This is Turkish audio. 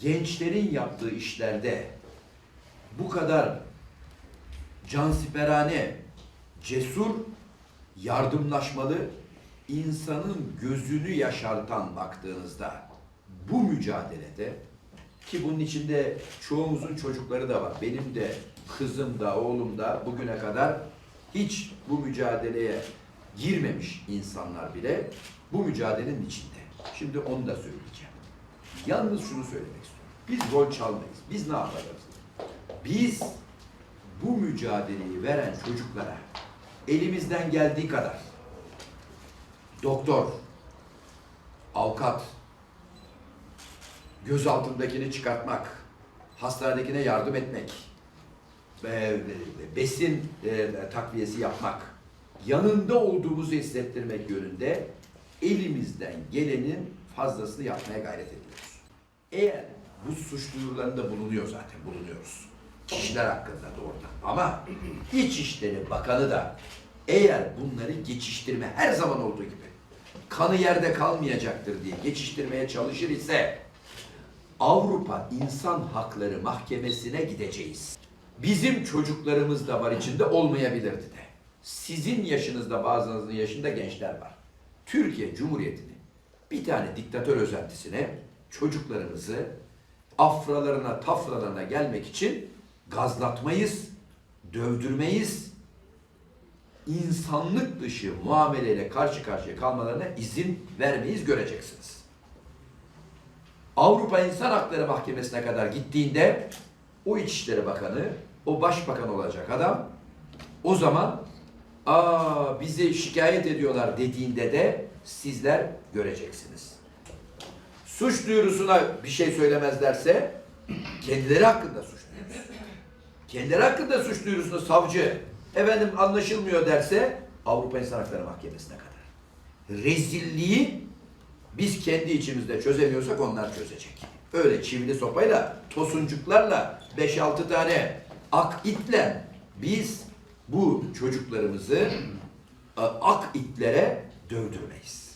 gençlerin yaptığı işlerde bu kadar cansiperane, cesur, yardımlaşmalı, insanın gözünü yaşartan baktığınızda bu mücadelede ki bunun içinde çoğumuzun çocukları da var. Benim de kızım da oğlum da bugüne kadar hiç bu mücadeleye girmemiş insanlar bile bu mücadelenin içinde. Şimdi onu da söyleyeceğim. Yalnız şunu söylemek istiyorum. Biz rol çalmayız. Biz ne yaparız? Biz bu mücadeleyi veren çocuklara elimizden geldiği kadar doktor, avukat, göz altındakini çıkartmak, hastanedekine yardım etmek, besin e, takviyesi yapmak, yanında olduğumuzu hissettirmek yönünde elimizden gelenin fazlasını yapmaya gayret ediyoruz. Eğer bu suç duyurularında bulunuyor zaten, bulunuyoruz. Kişiler hakkında da orada. Ama İçişleri Bakanı da eğer bunları geçiştirme her zaman olduğu gibi kanı yerde kalmayacaktır diye geçiştirmeye çalışır ise Avrupa İnsan Hakları Mahkemesi'ne gideceğiz. Bizim çocuklarımız da var içinde olmayabilirdi de. Sizin yaşınızda bazınızın yaşında gençler var. Türkiye Cumhuriyeti'nin bir tane diktatör özentisine çocuklarımızı afralarına tafralarına gelmek için gazlatmayız, dövdürmeyiz, insanlık dışı muameleyle karşı karşıya kalmalarına izin vermeyiz göreceksiniz. Avrupa İnsan Hakları Mahkemesi'ne kadar gittiğinde o İçişleri Bakanı, o başbakan olacak adam o zaman aa bizi şikayet ediyorlar dediğinde de sizler göreceksiniz. Suç duyurusuna bir şey söylemezlerse kendileri hakkında suç duyurusu. Kendileri hakkında suç duyurusunu savcı efendim anlaşılmıyor derse Avrupa İnsan Hakları Mahkemesi'ne kadar. Rezilliği biz kendi içimizde çözemiyorsak onlar çözecek. Öyle çivili sopayla, tosuncuklarla, 5-6 tane ak itle biz bu çocuklarımızı e, ak itlere dövdürmeyiz.